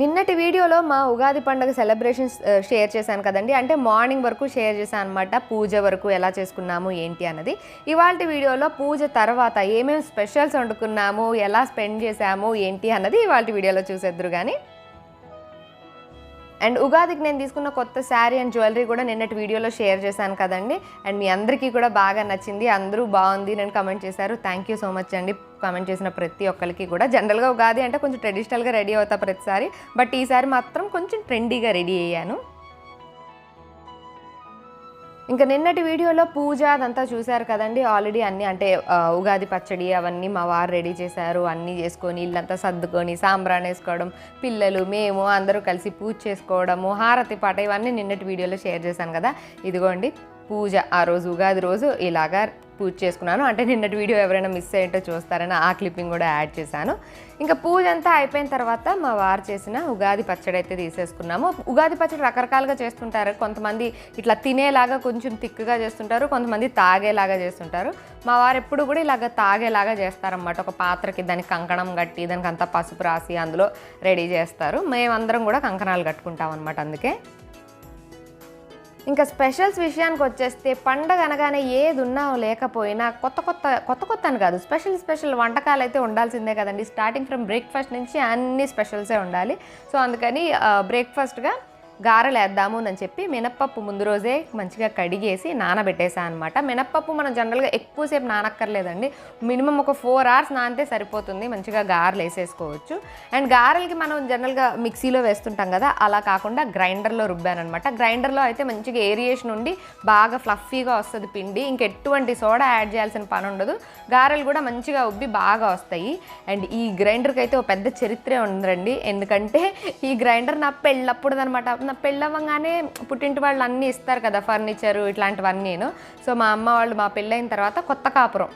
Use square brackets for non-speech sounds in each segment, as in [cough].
నిన్నటి వీడియోలో మా ఉగాది పండుగ సెలబ్రేషన్స్ షేర్ చేశాను కదండి. అంటే మార్నింగ్ వరకు షేర్ చేశాను అనమాట పూజ వరకు ఎలా చేసుకున్నాము ఏంటి అన్నది. ఇవాళ వీడియోలో పూజ తర్వాత ఏమేమి స్పెషల్స్ వండుకున్నాము ఎలా స్పెండ్ చేశాము ఏంటి అన్నది ఇవాళ వీడియోలో చూసేద్దరు కానీ అండ్ ఉగాదికి నేను తీసుకున్న కొత్త శారీ అండ్ జ్యువెలరీ కూడా నిన్నటి వీడియోలో షేర్ చేశాను కదండి. అండ్ మీ అందరికీ కూడా బాగా నచ్చింది. అందరూ బాగుంది నేను కమెంట్ చేశారు. థ్యాంక్ యూ సో మచ్ అండి. కమెంట్ చేసిన ప్రతి ఒక్కరికి కూడా. జనరల్గా ఉగాది అంటే కొంచెం ట్రెడిషనల్గా రెడీ అవుతా ప్రతిసారి. బట్ ఈసారి మాత్రం కొంచెం ట్రెండీగా రెడీ అయ్యాను. ఇంకా నిన్నటి వీడియోలో పూజ అదంతా చూశారు కదండి ఆల్రెడీ అన్ని అంటే ఉగాది పచ్చడి అవన్నీ మా వారు రెడీ చేశారు. అన్నీ చేసుకొని ఇల్లంతా సర్దుకొని సాంబ్రాన్ వేసుకోవడం పిల్లలు మేము అందరూ కలిసి పూజ చేసుకోవడము హారతి పాట ఇవన్నీ నిన్నటి వీడియోలో షేర్ చేశాను కదా. ఇదిగోండి పూజ ఆ రోజు ఉగాది రోజు ఇలాగా పూజ చేసుకున్నాను. అంటే నిన్నటి వీడియో ఎవరైనా మిస్ అయ్యింటో చూస్తారని ఆ క్లిప్పింగ్ కూడా యాడ్ చేశాను. ఇంకా పూజ అంతా అయిపోయిన తర్వాత మా వారు చేసిన ఉగాది పచ్చడి అయితే తీసేసుకున్నాము. ఉగాది పచ్చడి రకరకాలుగా చేస్తుంటారు. కొంతమంది ఇట్లా తినేలాగా కొంచెం తిక్కుగా చేస్తుంటారు. కొంతమంది తాగేలాగా చేస్తుంటారు. మా వారు ఎప్పుడు కూడా ఇలాగ తాగేలాగా చేస్తారన్నమాట. ఒక పాత్రకి దానికి కంకణం కట్టి దానికి అంతా పసుపు రాసి అందులో రెడీ చేస్తారు. మేమందరం కూడా కంకణాలు కట్టుకుంటాం అనమాట అందుకే. ఇంకా స్పెషల్స్ విషయానికి వచ్చేస్తే పండగ అనగానే ఏది ఉన్నా లేకపోయినా కొత్త కొత్త కొత్త కొత్త అని కాదు స్పెషల్ స్పెషల్ వంటకాలు అయితే ఉండాల్సిందే కదండి. స్టార్టింగ్ ఫ్రమ్ బ్రేక్ఫాస్ట్ నుంచి అన్ని స్పెషల్సే ఉండాలి. సో అందుకని బ్రేక్ఫాస్ట్గా గారెలు వేద్దాము అని చెప్పి మినప్పప్పు ముందు రోజే మంచిగా కడిగేసి నానబెట్టేసాను అనమాట మినప్పప్పు మనం జనరల్గా ఎక్కువసేపు నానక్కర్లేదండి. మినిమం ఒక ఫోర్ అవర్స్ నానితే సరిపోతుంది. మంచిగా గారెలు వేసేసుకోవచ్చు. అండ్ గారెలకి మనం జనరల్గా మిక్సీలో వేస్తుంటాం కదా అలా కాకుండా గ్రైండర్లో రుబ్బానమాట గ్రైండర్లో అయితే మంచిగా ఏరియేషన్ ఉండి బాగా ఫ్లఫీగా వస్తుంది పిండి. ఇంకెటువంటి సోడా యాడ్ చేయాల్సిన పని ఉండదు గారెలు కూడా మంచిగా ఉబ్బి బాగా వస్తాయి. అండ్ ఈ గ్రైండర్కి అయితే ఒక పెద్ద చరిత్రే ఉందండి. ఎందుకంటే ఈ గ్రైండర్ నా పెళ్ళప్పుడు అనమాట నా పెళ్ళవగానే పుట్టింటి వాళ్ళు అన్నీ ఇస్తారు కదా ఫర్నిచరు ఇట్లాంటివన్నీను సో మా అమ్మ వాళ్ళు మా పెళ్ళైన తర్వాత కొత్త కాపురం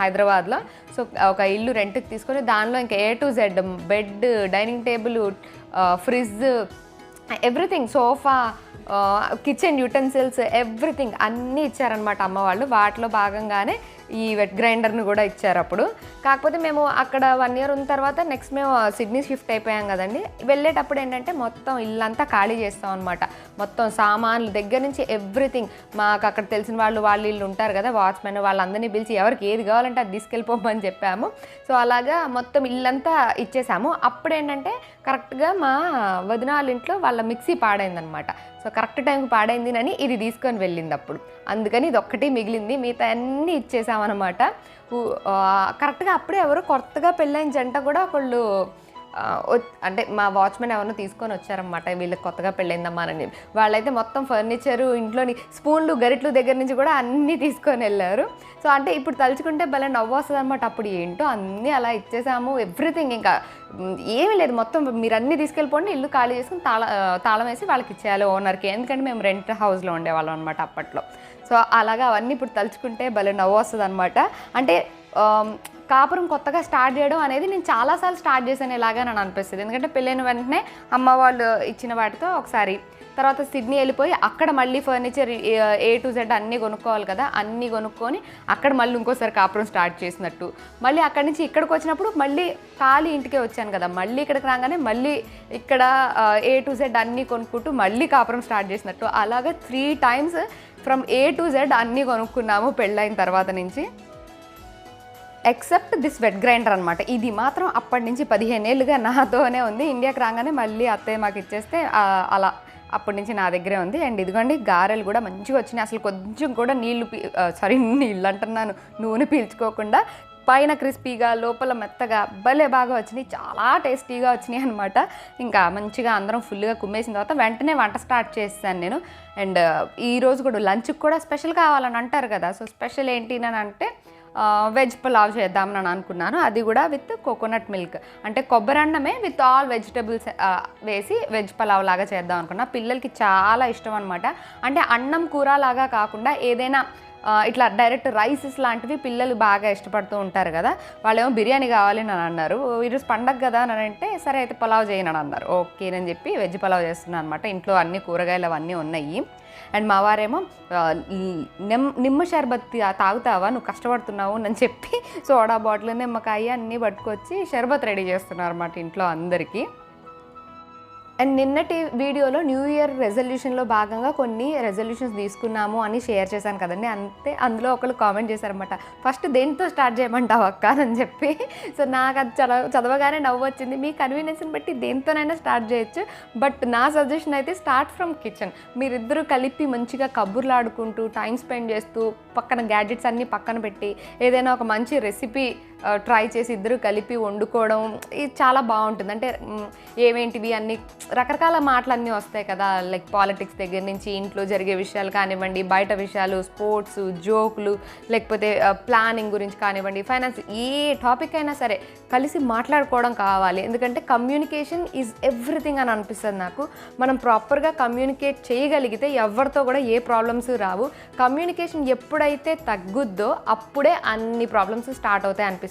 హైదరాబాద్లో. సో ఒక ఇల్లు రెంట్కి తీసుకొని దానిలో ఇంకా A to Z bed dining table fridge everything sofa kitchen utensils everything అన్నీ ఇచ్చారనమాట అమ్మ వాళ్ళు. వాటిలో భాగంగానే ఈ వెట్ గ్రైండర్ని కూడా ఇచ్చారు అప్పుడు. కాకపోతే మేము అక్కడ వన్ ఇయర్ ఉన్న తర్వాత నెక్స్ట్ మేము సిడ్నీ షిఫ్ట్ అయిపోయాం కదండి. వెళ్ళేటప్పుడు ఏంటంటే మొత్తం ఇల్లంతా ఖాళీ చేస్తాం అనమాట మొత్తం సామాన్లు దగ్గర నుంచి ఎవ్రీథింగ్ మాకు అక్కడ తెలిసిన వాళ్ళు వాళ్ళు వీళ్ళు ఉంటారు కదా వాచ్మెన్ వాళ్ళందరినీ పిలిచి ఎవరికి ఏది కావాలంటే అది తీసుకెళ్ళిపోమని చెప్పాము. సో అలాగా మొత్తం ఇల్లంతా ఇచ్చేసాము. అప్పుడు ఏంటంటే కరెక్ట్గా మా వదినాలింట్లో వాళ్ళ ఇంట్లో వాళ్ళ మిక్సీ పాడైందనమాట సో కరెక్ట్ టైంకి పాడైంది అని ఇది తీసుకొని వెళ్ళింది అప్పుడు. అందుకని ఇది ఒక్కటి మిగిలింది మిగతా అన్నీ ఇచ్చేసామన్నమాట కరెక్ట్గా అప్పుడే ఎవరు కొత్తగా పెళ్ళైన జంట కూడా ఒకళ్ళు అంటే మా వాచ్మెన్ ఎవరినో తీసుకొని వచ్చారనమాట వీళ్ళకి కొత్తగా పెళ్ళైందమ్మా అని. వాళ్ళైతే మొత్తం ఫర్నిచరు ఇంట్లోని స్పూన్లు గరిట్లు దగ్గర నుంచి కూడా అన్నీ తీసుకొని వెళ్ళారు. సో అంటే ఇప్పుడు తలుచుకుంటే భలే నవ్వు వస్తుంది అనమాట అప్పుడు ఏంటో. అన్నీ అలా ఇచ్చేసాము. ఎవ్రీథింగ్ ఇంకా ఏమీ లేదు. మొత్తం మీరు అన్నీ తీసుకెళ్ళిపోండి ఇల్లు ఖాళీ చేసుకుని తాళ తాళం వేసి వాళ్ళకి ఇచ్చేయాలి ఓనర్కి. ఎందుకంటే మేము రెంట్ హౌస్లో ఉండేవాళ్ళం అనమాట అప్పట్లో. సో అలాగా అవన్నీ ఇప్పుడు తలుచుకుంటే భలే నవ్వు వస్తుంది అనమాట అంటే కాపురం కొత్తగా స్టార్ట్ చేయడం అనేది నేను చాలాసార్లు స్టార్ట్ చేశాను ఇలాగా నన్ను అనిపిస్తుంది. ఎందుకంటే పెళ్ళైన వెంటనే అమ్మ వాళ్ళు ఇచ్చిన వాటితో ఒకసారి తర్వాత సిడ్నీ వెళ్ళిపోయి అక్కడ మళ్ళీ ఫర్నిచర్ ఏ టు జెడ్ అన్నీ కొనుక్కోవాలి కదా అన్నీ కొనుక్కొని అక్కడ మళ్ళీ ఇంకోసారి కాపురం స్టార్ట్ చేసినట్టు. మళ్ళీ అక్కడి నుంచి ఇక్కడికి వచ్చినప్పుడు మళ్ళీ ఖాళీ ఇంటికే వచ్చాను కదా మళ్ళీ ఇక్కడికి రాగానే మళ్ళీ ఇక్కడ ఏ టు జెడ్ అన్నీ కొనుక్కుంటూ మళ్ళీ కాపురం స్టార్ట్ చేసినట్టు. అలాగే three times from A to Z అన్నీ కొనుక్కున్నాము పెళ్ళైన తర్వాత నుంచి. ఎక్సెప్ట్ దిస్ వెట్ గ్రైండర్ అనమాట ఇది మాత్రం అప్పటి నుంచి పదిహేను ఏళ్ళుగా నాతోనే ఉంది. ఇండియాకి రాగానే మళ్ళీ అత్తయ్య మాకు ఇచ్చేస్తే అలా అప్పటి నుంచి నా దగ్గరే ఉంది. అండ్ ఇదిగోండి గారెలు కూడా మంచిగా వచ్చినాయి. అసలు కొంచెం కూడా నీళ్ళు సారీ [laughs] నీళ్ళు అంటున్నాను. నూనె పీల్చుకోకుండా పైన క్రిస్పీగా లోపల మెత్తగా భలే బాగా వచ్చినాయి. చాలా టేస్టీగా వచ్చినాయి అనమాట ఇంకా మంచిగా అందరం ఫుల్గా కుమ్మేసిన తర్వాత వెంటనే వంట స్టార్ట్ చేస్తాను నేను. అండ్ ఈరోజు కూడా లంచ్కి కూడా స్పెషల్ కావాలని అంటారు కదా. సో స్పెషల్ ఏంటి అని అంటే వెజ్ పులావ్ చేద్దామని అనుకున్నాను. అది కూడా విత్ కోకోనట్ మిల్క్ అంటే కొబ్బరి అన్నమే విత్ ఆల్ వెజిటబుల్స్ వేసి వెజ్ పులావ్ లాగా చేద్దాం అనుకున్నా. పిల్లలకి చాలా ఇష్టం అనమాట అంటే అన్నం కూర లాగా కాకుండా ఏదైనా ఇట్లా డైరెక్ట్ రైసెస్ లాంటివి పిల్లలు బాగా ఇష్టపడుతూ ఉంటారు కదా. వాళ్ళేమో బిర్యానీ కావాలి అని అన్నారు. ఈరోజు పండగ కదా అని అంటే సరే అయితే పలావ్ చేయను అని అన్నారు. ఓకేనని చెప్పి వెజ్ పలావ్ చేస్తున్నాను అనమాట ఇంట్లో అన్ని కూరగాయలు అవన్నీ ఉన్నాయి. అండ్ మా వారేమో నిమ్ నిమ్మ షర్బత్ తాగుతావా నువ్వు కష్టపడుతున్నావు అని చెప్పి సోడా బాటిల్ నిమ్మకాయ అన్నీ పట్టుకొచ్చి షర్బత్ రెడీ చేస్తున్నారు అన్నమాట ఇంట్లో అందరికీ. అండ్ నిన్నటి వీడియోలో న్యూ ఇయర్ రెజల్యూషన్లో భాగంగా కొన్ని రెజల్యూషన్స్ తీసుకున్నాము అని షేర్ చేశాను కదండి. అంతే అందులో ఒకళ్ళు కామెంట్ చేశారనమాట ఫస్ట్ దేంతో స్టార్ట్ చేయమంటావు అక్క అని చెప్పి. సో నాకు అది చదవ చదవగానే నవ్వు వచ్చింది. మీ కన్వీనియన్స్ని బట్టి దేంతోనైనా స్టార్ట్ చేయొచ్చు. బట్ నా సజెషన్ అయితే స్టార్ట్ ఫ్రమ్ కిచెన్ మీరిద్దరూ కలిపి మంచిగా కబుర్లు ఆడుకుంటూ టైం స్పెండ్ చేస్తూ పక్కన గ్యాడ్జెట్స్ అన్నీ పక్కన పెట్టి ఏదైనా ఒక మంచి రెసిపీ ట్రై చేసి ఇద్దరు కలిపి వండుకోవడం ఇది చాలా బాగుంటుంది. అంటే ఏమేంటివి అన్ని రకరకాల మాటలు అన్నీ వస్తాయి కదా లైక్ పాలిటిక్స్ దగ్గర నుంచి ఇంట్లో జరిగే విషయాలు కానివ్వండి బయట విషయాలు స్పోర్ట్స్ జోకులు లేకపోతే ప్లానింగ్ గురించి కానివ్వండి ఫైనాన్స్ ఏ టాపిక్ అయినా సరే కలిసి మాట్లాడుకోవడం కావాలి. ఎందుకంటే కమ్యూనికేషన్ ఈజ్ ఎవ్రీథింగ్ అని అనిపిస్తుంది నాకు. మనం ప్రాపర్గా కమ్యూనికేట్ చేయగలిగితే ఎవరితో కూడా ఏ ప్రాబ్లమ్స్ రావు. కమ్యూనికేషన్ ఎప్పుడైతే తగ్గుద్దో అప్పుడే అన్ని ప్రాబ్లమ్స్ స్టార్ట్ అవుతాయి అనిపిస్తుంది.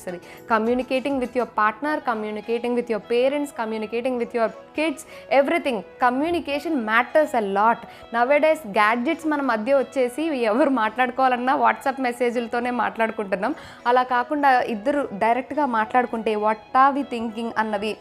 Communicating with your partner communicating with your parents communicating with your kids everything communication matters a lot nowadays gadgets మన మధ్య వచ్చేసి ఎవరు మాట్లాడుకోవాలన్నా వాట్సాప్ మెసేజ్లతోనే మాట్లాడుకుంటున్నాం. అలా కాకుండా ఇద్దరు డైరెక్ట్గా మాట్లాడుకుంటే వాట్ ఆర్ వి థింకింగ్ అన్నవి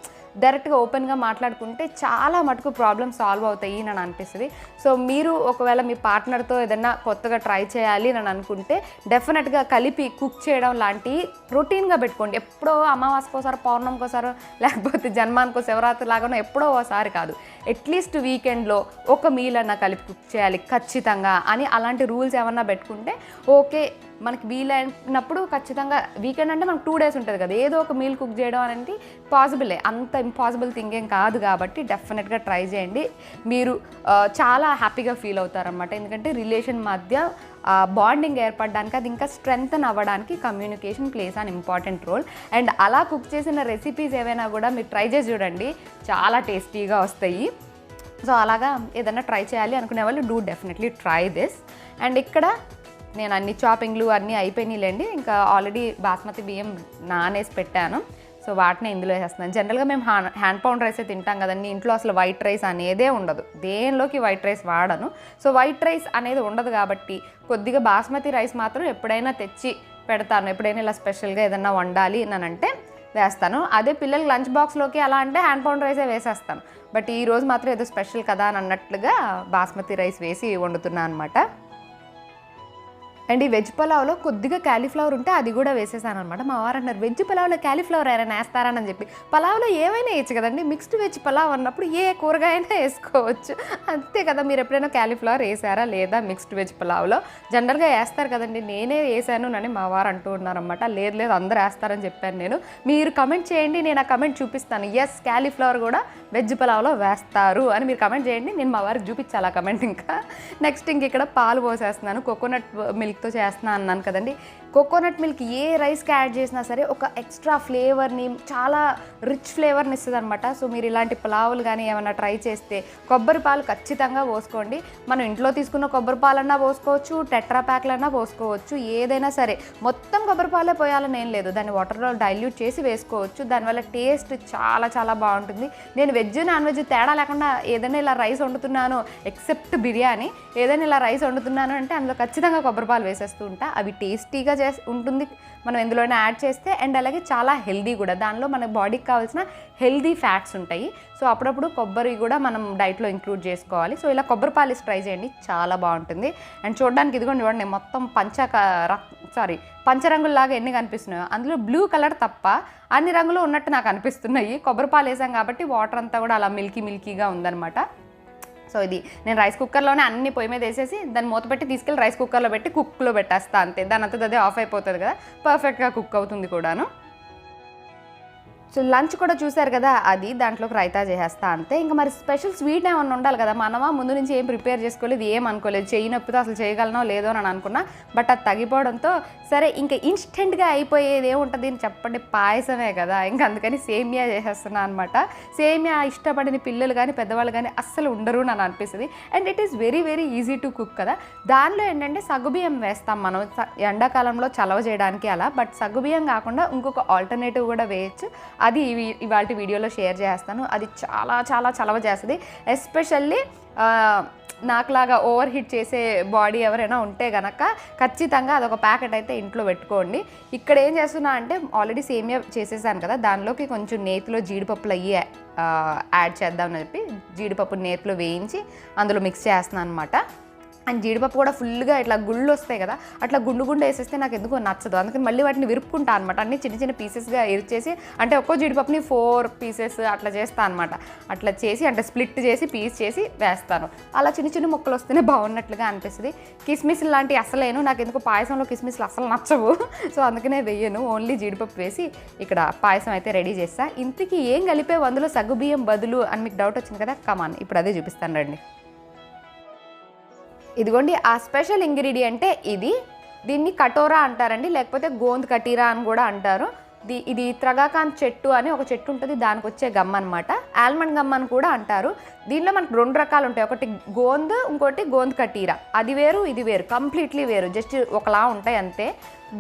డైరెక్ట్గా ఓపెన్గా మాట్లాడుకుంటే చాలా మటుకు ప్రాబ్లమ్ సాల్వ్ అవుతాయి నన్ను అనిపిస్తుంది. సో మీరు ఒకవేళ మీ పార్ట్నర్తో ఏదైనా కొత్తగా ట్రై చేయాలి అని అనుకుంటే డెఫినెట్గా కలిపి కుక్ చేయడం లాంటివి రొటీన్గా పెట్టుకోండి. ఎప్పుడో అమావాస్యకోసారి పౌర్ణంకోసారో లేకపోతే జన్మానికో శివరాత్రి లాగానో ఎప్పుడో ఒకసారి కాదు. అట్లీస్ట్ వీకెండ్లో ఒక మీల్ అన్న కలిపి కుక్ చేయాలి ఖచ్చితంగా అని అలాంటి రూల్స్ ఏమన్నా పెట్టుకుంటే ఓకే మనకి వీలైనప్పుడు ఖచ్చితంగా వీకెండ్ అంటే మనకు టూ డేస్ ఉంటుంది కదా. ఏదో ఒక మీల్ కుక్ చేయడం అనేది పాసిబులే. అంత ఇంపాసిబుల్ థింగ్ ఏం కాదు కాబట్టి డెఫినెట్గా ట్రై చేయండి. మీరు చాలా హ్యాపీగా ఫీల్ అవుతారనమాట ఎందుకంటే రిలేషన్ మధ్య బాండింగ్ ఏర్పడడానికి అది ఇంకా స్ట్రెంగ్తన్ అవ్వడానికి communication plays an important role and అలా కుక్ చేసిన రెసిపీస్ ఏవైనా కూడా మీరు ట్రై చేసి చూడండి. చాలా టేస్టీగా వస్తాయి. సో అలాగా ఏదైనా ట్రై చేయాలి అనుకునే వాళ్ళు do definitely try this and ఇక్కడ నేను అన్ని చాపింగ్లు అన్నీ అయిపోయినాయిలేండి. ఇంకా ఆల్రెడీ బాస్మతి బియ్యం నానేసి పెట్టాను. సో వాటిని ఇందులో వేసేస్తున్నాను. జనరల్గా మేము హ్యాండ్ పౌండ్ రైసే తింటాం కదండి. ఇంట్లో అసలు వైట్ రైస్ అనేదే ఉండదు. దేనిలోకి వైట్ రైస్ వాడను. సో వైట్ రైస్ అనేది ఉండదు కాబట్టి కొద్దిగా బాస్మతి రైస్ మాత్రం ఎప్పుడైనా తెచ్చి పెడతాను. ఎప్పుడైనా ఇలా స్పెషల్గా ఏదైనా వండాలి అని అంటే వేస్తాను. అదే పిల్లలకి లంచ్ బాక్స్లోకి అలా అంటే హ్యాండ్ పౌండ్ రైసే వేసేస్తాను. బట్ ఈరోజు మాత్రం ఏదో స్పెషల్ కదా అని అన్నట్లుగా బాస్మతి రైస్ వేసి వండుతున్నాను అనమాట అండ్ ఈ వెజ్ పలావ్లో కొద్దిగా క్యాలీఫ్లవర్ ఉంటే అది కూడా వేసేసాను అనమాట మా వారు అన్నారు వెజ్ పలావ్లో క్యాలీఫ్లవర్ ఏమైనా వేస్తారని చెప్పి. పలావ్లో ఏమైనా వేయచ్చు కదండి. మిక్స్డ్ వెజ్ పలావ్ అన్నప్పుడు ఏ కూరగాయ అయినా [laughs] వేసుకోవచ్చు. అంతే కదా మీరు ఎప్పుడైనా క్యాలీఫ్లవర్ వేసారా లేదా మిక్స్డ్ వెజ్ పలావ్లో? జనరల్గా వేస్తారు కదండి. నేనే వేసాను అని మా వారు అంటూ ఉన్నారనమాట లేదు లేదు అందరూ వేస్తారని చెప్పాను నేను. మీరు కమెంట్ చేయండి నేను ఆ కమెంట్ చూపిస్తాను. ఎస్ క్యాలీఫ్లవర్ కూడా వెజ్ పలావ్లో వేస్తారు అని మీరు కమెంట్ చేయండి. నేను మా వారికి చూపించాలి ఆ కమెంట్ ఇంకా. నెక్స్ట్ ఇంక ఇక్కడ పాలు పోసేస్తున్నాను. కోకోనట్ మిల్క్ మిల్క్తో చేస్తున్నా అన్నాను కదండి. కోకోనట్ మిల్క్ ఏ రైస్కి యాడ్ చేసినా సరే ఒక ఎక్స్ట్రా ఫ్లేవర్ని చాలా రిచ్ ఫ్లేవర్ని ఇస్తుంది అనమాట సో మీరు ఇలాంటి పులావులు కానీ ఏమైనా ట్రై చేస్తే కొబ్బరి పాలు ఖచ్చితంగా పోసుకోండి. మనం ఇంట్లో తీసుకున్న కొబ్బరి పాలన్నా పోసుకోవచ్చు టెట్రా ప్యాక్లన్నా పోసుకోవచ్చు ఏదైనా సరే. మొత్తం కొబ్బరి పాలే పోయాలని ఏం లేదు. దాన్ని వాటర్లో డైల్యూట్ చేసి వేసుకోవచ్చు. దానివల్ల టేస్ట్ చాలా చాలా బాగుంటుంది. నేను వెజ్ నాన్ వెజ్ తేడా లేకుండా ఏదైనా ఇలా రైస్ వండుతున్నాను ఎక్సెప్ట్ బిర్యానీ. ఏదైనా ఇలా రైస్ వండుతున్నాను అంటే అందులో ఖచ్చితంగా కొబ్బరి పాలు వేసేస్తూ ఉంటా అవి టేస్టీగా చేసి ఉంటుంది. మనం ఎందులోనే యాడ్ చేస్తే అండ్ అలాగే చాలా హెల్దీ కూడా. దానిలో మన బాడీకి కావాల్సిన హెల్దీ ఫ్యాట్స్ ఉంటాయి. సో అప్పుడప్పుడు కొబ్బరి కూడా మనం డైట్లో ఇంక్లూడ్ చేసుకోవాలి. సో ఇలా కొబ్బరి పాలిస్ ట్రై చేయండి. చాలా బాగుంటుంది. అండ్ చూడడానికి ఇదిగోండి చూడండి మొత్తం పంచ సారీ పంచరంగుల్లాగా ఎన్ని కనిపిస్తున్నాయో. అందులో బ్లూ కలర్ తప్ప అన్ని రంగులు ఉన్నట్టు నాకు అనిపిస్తున్నాయి. కొబ్బరి పాలు వేసాం కాబట్టి వాటర్ అంతా కూడా అలా మిల్కీ మిల్కీగా ఉందన్నమాట. సో ఇది నేను రైస్ కుక్కర్లోనే అన్ని పొయ్యి మీద వేసేసి దాన్ని మూత పెట్టి తీసుకెళ్ళి రైస్ కుక్కర్లో పెట్టి కుక్లో పెట్టేస్తా అంతే. దాని అంతా అదే ఆఫ్ అయిపోతుంది కదా. పర్ఫెక్ట్గా కుక్ అవుతుంది కూడాను. సో లంచ్ కూడా చూశారు కదా అది దాంట్లోకి రైతా చేసేస్తా అంతే. ఇంకా మరి స్పెషల్ స్వీట్ ఏమన్నా ఉండాలి కదా మనమా ముందు నుంచి ఏం ప్రిపేర్ చేసుకోలేదు ఏం అనుకోలేదు చేయి నొప్పితో అసలు చేయగలనో లేదో అని అనుకున్నా బట్ అది తగ్గిపోవడంతో సరే ఇంకా ఇన్స్టెంట్గా అయిపోయేది ఏముంటుంది అని చెప్పండి పాయసమే కదా ఇంకా అందుకని సేమియా చేసేస్తున్నా అనమాట సేమియా ఇష్టపడిన పిల్లలు కానీ పెద్దవాళ్ళు కానీ అస్సలు ఉండరు అని అనిపిస్తుంది. And it is very very easy to cook కదా. దానిలో ఏంటంటే సగ్గుబియ్యం వేస్తాం మనం ఎండాకాలంలో చలవ చేయడానికి అలా బట్ సగ్గుబియ్యం కాకుండా ఇంకొక ఆల్టర్నేటివ్ కూడా వేయచ్చు. అది ఇవాళ వీడియోలో షేర్ చేస్తాను. అది చాలా చాలా చలవ చేస్తుంది. ఎస్పెషల్లీ నాకులాగా ఓవర్ హీట్ చేసే బాడీ ఎవరైనా ఉంటే గనక ఖచ్చితంగా అదొక ప్యాకెట్ అయితే ఇంట్లో పెట్టుకోండి. ఇక్కడ ఏం చేస్తున్నా అంటే ఆల్రెడీ సేమియా చేసేసాను కదా దానిలోకి కొంచెం నేతిలో జీడిపప్పులు అయ్యి యాడ్ చేద్దామని చెప్పి జీడిపప్పు నేతిలో వేయించి అందులో మిక్స్ చేస్తున్నాను అనమాట అండ్ జీడిపప్పు కూడా ఫుల్గా ఇట్లా గుళ్ళు వస్తాయి కదా అట్లా గుండు గుండు వేసేస్తే నాకు ఎందుకో నచ్చదు. అందుకని మళ్ళీ వాటిని విరుపుకుంటా అనమాట అన్ని చిన్న చిన్న పీసెస్గా ఇరిచేసి అంటే ఒక్కో జీడిపప్పుని ఫోర్ పీసెస్ అట్లా చేస్తాను అనమాట అట్లా చేసి అంటే స్ప్లిట్ చేసి పీస్ చేసి వేస్తాను. అలా చిన్న చిన్న ముక్కలు వస్తేనే బాగున్నట్లుగా అనిపిస్తుంది. కిస్మిస్ లాంటివి అసలేను నాకు ఎందుకో పాయసంలో కిస్మిస్లు అసలు నచ్చవు. సో అందుకనే వెయ్యను ఓన్లీ జీడిపప్పు వేసి ఇక్కడ పాయసం అయితే రెడీ చేస్తా. ఇంతకీ ఏం కలిపే అందులో సగ్గుబియ్యం బదులు అని మీకు డౌట్ వచ్చింది కదా? కమాన్ ఇప్పుడు అదే చూపిస్తాను రండి. ఇదిగోండి ఆ స్పెషల్ ఇంగ్రీడియంటే ఇది. దీన్ని కటోరా అంటారండి లేకపోతే గోంద్ కటీరా అని కూడా అంటారు. ఇది త్రగాకాంత్ చెట్టు అని ఒక చెట్టు ఉంటుంది దానికి వచ్చే గమ్ అనమాట ఆల్మండ్ గమ్ అని కూడా అంటారు. దీనిలో మనకు రెండు రకాలు ఉంటాయి. ఒకటి గోంద్ ఇంకోటి గోంద్ కటీరా. అది వేరు ఇది వేరు కంప్లీట్లీ వేరు జస్ట్ ఒకలా ఉంటాయి అంతే.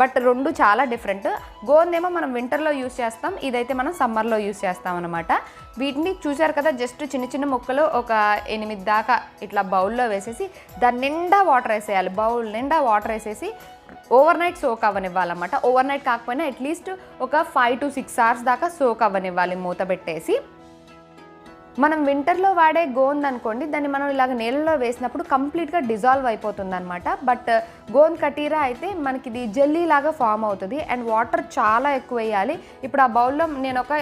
బట్ రెండు చాలా డిఫరెంట్. గోందేమో మనం వింటర్లో యూస్ చేస్తాం ఇదైతే మనం సమ్మర్లో యూస్ చేస్తాం అనమాట వీటిని చూశారు కదా జస్ట్ చిన్న చిన్న ముక్కలు ఒక ఎనిమిది దాకా ఇట్లా బౌల్లో వేసేసి దాని నిండా వాటర్ వేసేయాలి బౌల్ నిండా వాటర్ వేసేసి ఓవర్ నైట్ సోక్ అవ్వనివ్వాలన్నమాట ఓవర్ నైట్ కాకపోయినా అట్లీస్ట్ ఒక ఫైవ్ టు సిక్స్ అవర్స్ దాకా సోక్ అవ్వనివ్వాలి మూత పెట్టేసి. మనం వింటర్లో వాడే గోంద్ అనుకోండి దాన్ని మనం ఇలాగ నీళ్ళలో వేసినప్పుడు కంప్లీట్గా డిజాల్వ్ అయిపోతుంది అనమాట బట్ గోంద్ కటీరా అయితే మనకి ఇది జెల్లీ లాగా ఫామ్ అవుతుంది. అండ్ వాటర్ చాలా ఎక్కువ వేయాలి ఇప్పుడు ఆ బౌల్లో నేను ఒక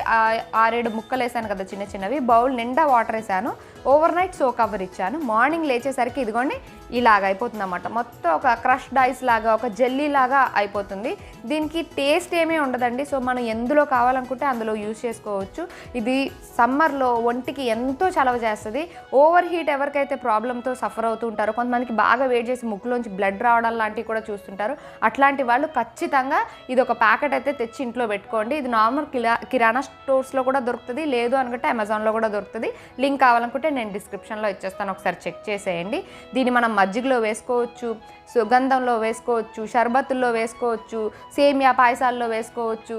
ఆరేడు ముక్కలు వేసాను కదా చిన్న చిన్నవి. బౌల్ నిండా వాటర్ వేసాను. ఓవర్ నైట్ సో కవర్ ఇచ్చాను. మార్నింగ్ లేచేసరికి ఇదిగోండి ఇలాగ అయిపోతుంది అనమాట మొత్తం ఒక క్రష్ డైస్ లాగా ఒక జెల్లీ లాగా అయిపోతుంది. దీనికి టేస్ట్ ఏమీ ఉండదండి. సో మనం ఎందులో కావాలనుకుంటే అందులో యూజ్ చేసుకోవచ్చు. ఇది సమ్మర్లో ఒంటికి ఎంతో చలవ చేస్తుంది. ఓవర్ హీట్ ఎవరికైతే ప్రాబ్లంతో సఫర్ అవుతూ ఉంటారో కొంతమందికి బాగా వేడి చేసి ముక్కులోంచి బ్లడ్ రావడం లాంటివి కూడా చూస్తుంటారు. అట్లాంటి వాళ్ళు ఖచ్చితంగా ఇది ఒక ప్యాకెట్ అయితే తెచ్చి ఇంట్లో పెట్టుకోండి. ఇది నార్మల్ కిరా కిరాణా స్టోర్స్లో కూడా దొరుకుతుంది. లేదు అనుకుంటే అమెజాన్లో కూడా దొరుకుతుంది. లింక్ కావాలనుకుంటే నేను డిస్క్రిప్షన్లో ఇచ్చేస్తాను. ఒకసారి చెక్ చేసేయండి. దీన్ని మనం మజ్జిగలో వేసుకోవచ్చు సుగంధంలో వేసుకోవచ్చు షర్బత్తుల్లో వేసుకోవచ్చు సేమియా పాయసాల్లో వేసుకోవచ్చు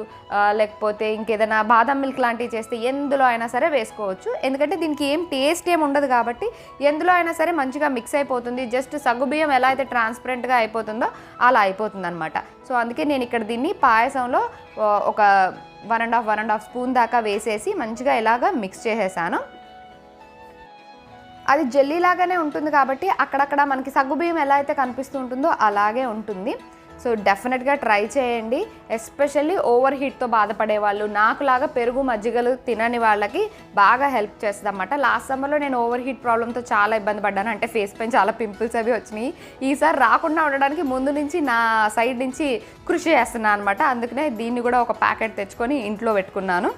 లేకపోతే ఇంకేదైనా బాదం మిల్క్ లాంటివి చేస్తే ఎందులో అయినా సరే వేసుకోవచ్చు. ఎందుకంటే దీనికి ఏం టేస్ట్ ఏం ఉండదు కాబట్టి ఎందులో అయినా సరే మంచిగా మిక్స్ అయిపోతుంది. జస్ట్ సగ్గుబియ్యం ఎలా అయితే ట్రాన్స్పరెంట్గా అయిపోతుందో అలా అయిపోతుంది అనమాట సో అందుకే నేను ఇక్కడ దీన్ని పాయసంలో ఒక one and half one and half spoon దాకా వేసేసి మంచిగా ఇలాగ మిక్స్ చేసేసాను. అది జెల్లీ లాగానే ఉంటుంది కాబట్టి అక్కడక్కడ మనకి సగ్గుబియ్యం ఎలా అయితే కనిపిస్తూ ఉంటుందో అలాగే ఉంటుంది. సో డెఫినెట్గా ట్రై చేయండి. ఎస్పెషల్లీ ఓవర్ హీట్తో బాధపడే వాళ్ళు నాకులాగా పెరుగు మజ్జిగలు తినని వాళ్ళకి బాగా హెల్ప్ చేస్తుంది అనమాట లాస్ట్ సమ్మర్లో నేను ఓవర్ హీట్ ప్రాబ్లంతో చాలా ఇబ్బంది పడ్డాను. అంటే ఫేస్ పైన చాలా పింపుల్స్ అవి వచ్చినాయి. ఈసారి రాకుండా ఉండడానికి ముందు నుంచి నా సైడ్ నుంచి కృషి చేస్తున్నాను అనమాట అందుకనే దీన్ని కూడా ఒక ప్యాకెట్ తెచ్చుకొని ఇంట్లో పెట్టుకున్నాను.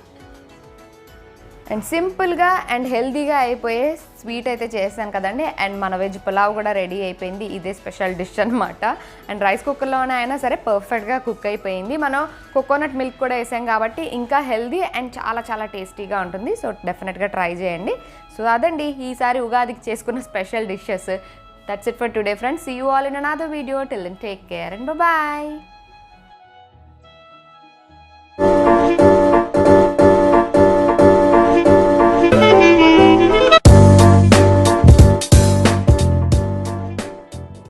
అండ్ సింపుల్గా అండ్ హెల్దీగా అయిపోయే స్వీట్ అయితే చేశాను కదండి. అండ్ మన వెజ్ పులావ్ కూడా రెడీ అయిపోయింది. ఇదే స్పెషల్ డిష్ అనమాట అండ్ రైస్ కుక్కర్లోనే అయినా సరే పర్ఫెక్ట్గా కుక్ అయిపోయింది. మనం కోకోనట్ మిల్క్ కూడా వేసాం కాబట్టి ఇంకా హెల్దీ అండ్ చాలా చాలా టేస్టీగా ఉంటుంది. సో డెఫినెట్గా ట్రై చేయండి. సో అదండి. ఈసారి ఉగాదికి చేసుకున్న special dishes. That's it for today friends see you all in another video till take care and bye